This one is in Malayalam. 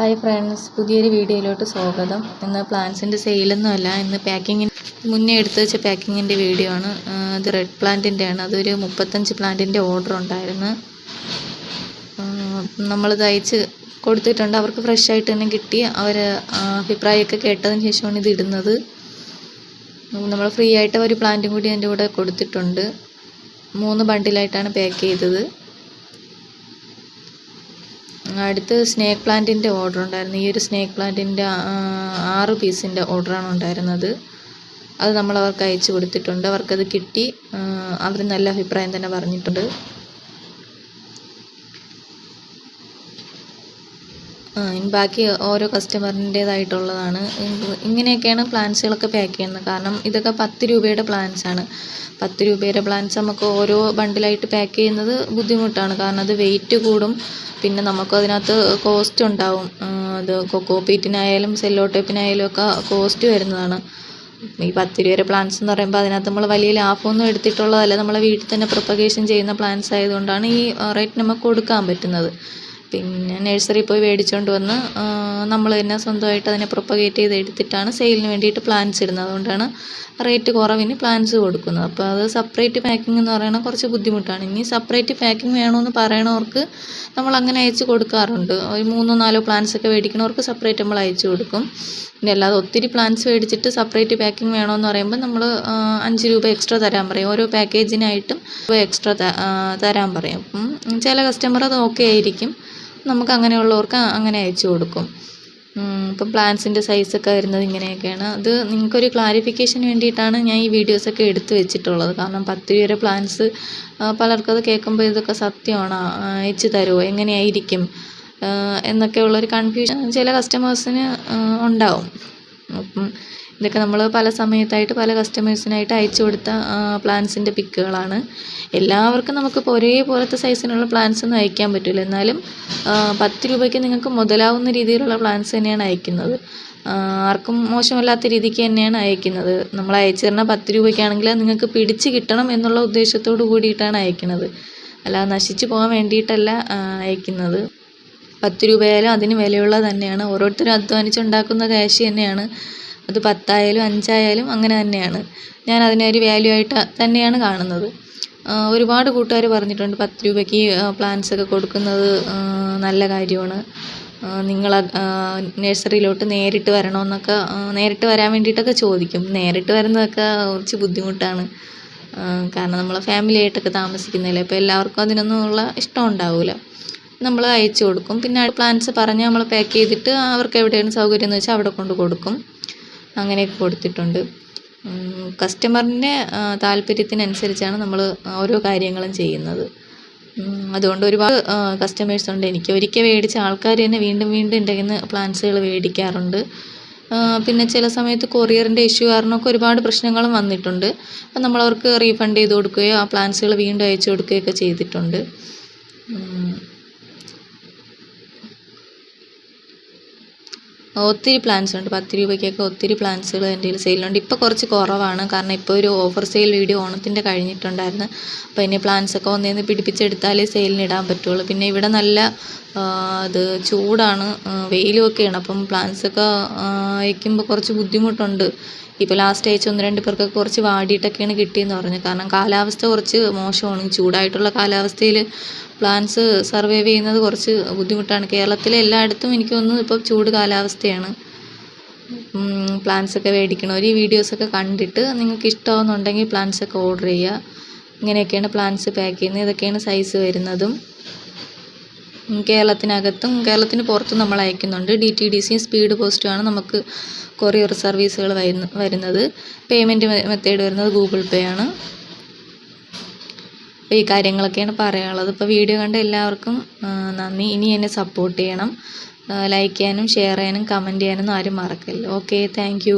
ഹായ് ഫ്രണ്ട്സ് പുതിയൊരു വീഡിയോയിലോട്ട് സ്വാഗതം. ഇന്ന് പ്ലാന്റ്സിന്റെ സെയിലൊന്നും അല്ല ഇന്ന് പാക്കിങ്ങിന് മുന്നേ എടുത്തു വെച്ച പാക്കിങ്ങിന്റെ വീഡിയോ ആണ്. ഇത് റെഡ് പ്ലാന്റിന്റെ ആണ്. അതൊരു മുപ്പത്തഞ്ച് പ്ലാന്റിന്റെ ഓർഡർ ഉണ്ടായിരുന്നു. നമ്മൾ തയ്ച്ച് കൊടുത്തിട്ടുണ്ട്. അവർക്ക് ഫ്രഷ് ആയിട്ട് തന്നെ കിട്ടി. അവർ അഭിപ്രായമൊക്കെ കേട്ടതിന് ശേഷമാണ് ഇത് ഇടുന്നത്. നമ്മൾ ഫ്രീ ആയിട്ട് ഒരു പ്ലാന്റും കൂടി എന്റെ കൂടെ കൊടുത്തിട്ടുണ്ട്. മൂന്ന് ബണ്ടിലായിട്ടാണ് പാക്ക് ചെയ്തത്. അടുത്ത് സ്നേക്ക് പ്ലാന്റിന്റെ ഓർഡർ ഉണ്ടായിരുന്നു. ഈ ഒരു സ്നേക്ക് പ്ലാന്റിന്റെ ആറ് പീസിന്റെ ഓർഡറാണ് ഉണ്ടായിരുന്നത്. അത് നമ്മൾ അവർക്ക് അയച്ചു കൊടുത്തിട്ടുണ്ട്. അവർക്കത് കിട്ടി. അവർ നല്ല അഭിപ്രായം തന്നെ പറഞ്ഞിട്ടുണ്ട് ആ, ഇനി ബാക്കി ഓരോ കസ്റ്റമറിന്റേതായിട്ടുള്ളതാണ് ഇങ്ങനെയൊക്കെയാണ് പ്ലാൻസുകളൊക്കെ പാക്ക് ചെയ്യുന്നത്. കാരണം ഇതൊക്കെ പത്ത് രൂപയുടെ പ്ലാൻസ് ആണ്. പത്ത് രൂപയുടെ പ്ലാൻസ് നമുക്ക് ഓരോ ബണ്ടിലായിട്ട് പാക്ക് ചെയ്യുന്നത് ബുദ്ധിമുട്ടാണ്. കാരണം അത് വെയിറ്റ് കൂടും. പിന്നെ നമുക്ക് അതിനകത്ത് കോസ്റ്റ് ഉണ്ടാവും. അത് കൊക്കോ പീറ്റിനായാലും സെല്ലോ ടേപ്പിനായാലും ഒക്കെ കോസ്റ്റ് വരുന്നതാണ്. ഈ പത്ത് രൂപയുടെ പ്ലാൻസ് എന്ന് പറയുമ്പോൾ അതിനകത്ത് നമ്മൾ വലിയ ലാഭമൊന്നും എടുത്തിട്ടുള്ളതല്ല. നമ്മളെ വീട്ടിൽ തന്നെ പ്രൊപ്പഗേഷൻ ചെയ്യുന്ന പ്ലാൻസ് ആയതുകൊണ്ടാണ് ഈ റേറ്റ് നമുക്ക് കൊടുക്കാൻ പറ്റുന്നത്. പിന്നെ നഴ്സറി പോയി മേടിച്ചുകൊണ്ട് വന്ന് നമ്മൾ തന്നെ സ്വന്തമായിട്ട് അതിനെ പ്രൊപ്പഗേറ്റ് ചെയ്ത് എടുത്തിട്ടാണ് സെയിലിന് വേണ്ടിയിട്ട് പ്ലാന്റ്സ് ഇടുന്നത്. അതുകൊണ്ടാണ് റേറ്റ് കുറവിന് പ്ലാന്റ്സ് കൊടുക്കുന്നത്. അപ്പോൾ അത് സെപ്പറേറ്റ് പാക്കിംഗ് എന്ന് പറയുന്നത് കുറച്ച് ബുദ്ധിമുട്ടാണ്. ഇനി സെപ്പറേറ്റ് പാക്കിംഗ് വേണമെന്ന് പറയണവർക്ക് നമ്മൾ അങ്ങനെ അയച്ച് കൊടുക്കാറുണ്ട്. ഒരു മൂന്നോ നാലോ പ്ലാന്റ്സ് ഒക്കെ മേടിക്കണവർക്ക് സെപ്പറേറ്റ് നമ്മൾ അയച്ചു കൊടുക്കും. പിന്നെ അല്ലാതെ ഒത്തിരി പ്ലാന്റ്സ് മേടിച്ചിട്ട് സെപ്പറേറ്റ് പാക്കിംഗ് വേണമെന്ന് പറയുമ്പോൾ നമ്മൾ അഞ്ച് രൂപ എക്സ്ട്രാ തരാൻ പറയും. ഓരോ പാക്കേജിനായിട്ടും എക്സ്ട്രാ തരാൻ പറയും. അപ്പം ചില കസ്റ്റമർ അത് ഓക്കെ ആയിരിക്കും. നമുക്ക് അങ്ങനെയുള്ളവർക്ക് അങ്ങനെ അയച്ചു കൊടുക്കും. ഇപ്പം പ്ലാൻസിന്റെ സൈസൊക്കെ വരുന്നത് ഇങ്ങനെയൊക്കെയാണ്. അത് നിങ്ങൾക്കൊരു ക്ലാരിഫിക്കേഷൻ വേണ്ടിയിട്ടാണ് ഞാൻ ഈ വീഡിയോസൊക്കെ എടുത്തു വെച്ചിട്ടുള്ളത്. കാരണം പത്ത് രൂപയുടെ പ്ലാൻസ് പലർക്കും അത് കേൾക്കുമ്പോൾ ഇതൊക്കെ സത്യമാണോ. അയച്ചു തരുമോ എങ്ങനെയായിരിക്കും? എന്നൊക്കെയുള്ളൊരു കൺഫ്യൂഷൻ ചില കസ്റ്റമേഴ്സിന് ഉണ്ടാവും. അപ്പം ഇതൊക്കെ നമ്മൾ പല സമയത്തായിട്ട് പല കസ്റ്റമേഴ്സിനായിട്ട് അയച്ചു കൊടുത്ത പ്ലാൻസിന്റെ പിക്കുകളാണ് എല്ലാവർക്കും നമുക്കിപ്പോൾ ഒരേപോലത്തെ സൈസിനുള്ള പ്ലാൻസ് ഒന്നും അയക്കാൻ പറ്റില്ല എന്നാലും പത്ത് രൂപയ്ക്ക് നിങ്ങൾക്ക് മുതലാവുന്ന രീതിയിലുള്ള പ്ലാൻസ് തന്നെയാണ് അയക്കുന്നത്. ആർക്കും മോശമല്ലാത്ത രീതിക്ക് തന്നെയാണ് അയക്കുന്നത്. നമ്മൾ അയച്ചു തരുന്ന പത്ത് രൂപയ്ക്കാണെങ്കിൽ നിങ്ങൾക്ക് പിടിച്ച് കിട്ടണം എന്നുള്ള ഉദ്ദേശത്തോടു കൂടിയിട്ടാണ് അയക്കുന്നത്. അല്ല നശിച്ചു പോകാൻ വേണ്ടിയിട്ടല്ല അയക്കുന്നത്. പത്ത് രൂപയായാലും അതിന് വിലയുള്ളത് തന്നെയാണ്. ഓരോരുത്തരും അധ്വാനിച്ചുണ്ടാക്കുന്ന കാശ് തന്നെയാണ്. അത് പത്തായാലും അഞ്ചായാലും അങ്ങനെ തന്നെയാണ്. ഞാൻ അതിനെ ഒരു വാല്യൂ ആയിട്ട് തന്നെയാണ് കാണുന്നത്. ഒരുപാട് കൂട്ടുകാർ പറഞ്ഞിട്ടുണ്ട് പത്ത് രൂപയ്ക്ക് പ്ലാന്റ്സ് ഒക്കെ കൊടുക്കുന്നത് നല്ല കാര്യമാണ്. നിങ്ങൾ നഴ്സറിയിലോട്ട് നേരിട്ട് വരണമെന്നൊക്കെ നേരിട്ട് വരാൻ വേണ്ടിയിട്ടൊക്കെ ചോദിക്കും. നേരിട്ട് വരുന്നതൊക്കെ കുറച്ച് ബുദ്ധിമുട്ടാണ്. കാരണം നമ്മൾ ഫാമിലി ആയിട്ടൊക്കെ താമസിക്കുന്നില്ലേ അപ്പോൾ എല്ലാവർക്കും അതിനൊന്നുമുള്ള ഇഷ്ടം ഉണ്ടാവില്ല നമ്മൾ അയച്ചു കൊടുക്കും. പിന്നെ പ്ലാൻസ് പറഞ്ഞ് നമ്മൾ പാക്ക് ചെയ്തിട്ട് അവർക്ക് എവിടെയാണ് സൗകര്യം എന്ന് വെച്ചാൽ അവിടെ കൊണ്ട് കൊടുക്കും. അങ്ങനെയൊക്കെ കൊടുത്തിട്ടുണ്ട്. കസ്റ്റമറിന്റെ താല്പര്യത്തിനനുസരിച്ചാണ് നമ്മൾ ഓരോ കാര്യങ്ങളും ചെയ്യുന്നത്. അതുകൊണ്ട് ഒരുപാട് കസ്റ്റമേഴ്സ് ഉണ്ട്. എനിക്ക് ഒരിക്കൽ മേടിച്ച ആൾക്കാർ തന്നെ വീണ്ടും വീണ്ടും എന്റെ കയ്യിൽ നിന്ന് പ്ലാൻസുകൾ മേടിക്കാറുണ്ട് പിന്നെ ചില സമയത്ത് കൊറിയറിന്റെ ഇഷ്യൂ കാരണമൊക്കെ ഒരുപാട് പ്രശ്നങ്ങളും വന്നിട്ടുണ്ട്. അപ്പം നമ്മളവർക്ക് റീഫണ്ട് ചെയ്ത് കൊടുക്കുകയോ ആ പ്ലാൻസുകൾ വീണ്ടും അയച്ചു കൊടുക്കുകയൊക്കെ ചെയ്തിട്ടുണ്ട്. ഒത്തിരി പ്ലാൻസ് ഉണ്ട്. പത്ത് രൂപയ്ക്കൊക്കെ ഒത്തിരി പ്ലാൻസുകൾ എന്റെ കയ്യിൽ സെയിലുണ്ട് ഇപ്പോൾ കുറച്ച് കുറവാണ്. കാരണം ഇപ്പോൾ ഒരു ഓഫർ സെയിൽ വീഡിയോ ഓണത്തിന്റെ കഴിഞ്ഞിട്ടുണ്ടായിരുന്നു. അപ്പോൾ ഇനി പ്ലാൻസ് ഒക്കെ ഒന്നേന്ന് പിടിപ്പിച്ചെടുത്താലേ സെയിലിന് ഇടാൻ പറ്റുള്ളൂ. പിന്നെ ഇവിടെ നല്ല അത് ചൂടാണ്. വെയിലുമൊക്കെയാണ് അപ്പം പ്ലാൻസ് ഒക്കെ അയക്കുമ്പോൾ കുറച്ച് ബുദ്ധിമുട്ടുണ്ട്. ഇപ്പോൾ ലാസ്റ്റ് ആഴ്ച ഒന്ന് രണ്ട് പേർക്കൊക്കെ കുറച്ച് വാടിയിട്ടൊക്കെയാണ് കിട്ടിയെന്ന് പറഞ്ഞു. കാരണം കാലാവസ്ഥ കുറച്ച് മോശമാണ്. ചൂടായിട്ടുള്ള കാലാവസ്ഥയിൽ പ്ലാന്റ്സ് സർവൈവ് ചെയ്യുന്നത് കുറച്ച് ബുദ്ധിമുട്ടാണ്. കേരളത്തിലെ എല്ലായിടത്തും എനിക്ക് തോന്നുന്നു ഇപ്പോൾ ചൂട് കാലാവസ്ഥയാണ്. പ്ലാന്റ്സ് ഒക്കെ മേടിക്കണവർ ഈ വീഡിയോസൊക്കെ കണ്ടിട്ട് നിങ്ങൾക്ക് ഇഷ്ടമാവുന്നുണ്ടെങ്കിൽ പ്ലാന്റ്സ് ഒക്കെ ഓർഡർ ചെയ്യുക. ഇങ്ങനെയൊക്കെയാണ് പ്ലാന്റ്സ് പാക്ക് ചെയ്യുന്നത്. ഇതൊക്കെയാണ് സൈസ് വരുന്നതും. കേരളത്തിനകത്തും കേരളത്തിന് പുറത്തും നമ്മൾ അയക്കുന്നുണ്ട്. ഡി ടി ഡി സിയും സ്പീഡ് പോസ്റ്റുമാണ് നമുക്ക് കൊറിയർ സർവീസുകൾ വരുന്ന വരുന്നത്. പേയ്മെന്റ് മെത്തേഡ് വരുന്നത് ഗൂഗിൾ പേ ആണ്. അപ്പോൾ ഈ കാര്യങ്ങളൊക്കെയാണ് പറയാനുള്ളത്. ഇപ്പോൾ വീഡിയോ കണ്ട എല്ലാവർക്കും നന്ദി. ഇനി എന്നെ സപ്പോർട്ട് ചെയ്യണം. ലൈക്ക് ചെയ്യാനും ഷെയർ ചെയ്യാനും കമന്റ് ചെയ്യാനൊന്നും ആരും മറക്കല്ല ഓക്കെ താങ്ക്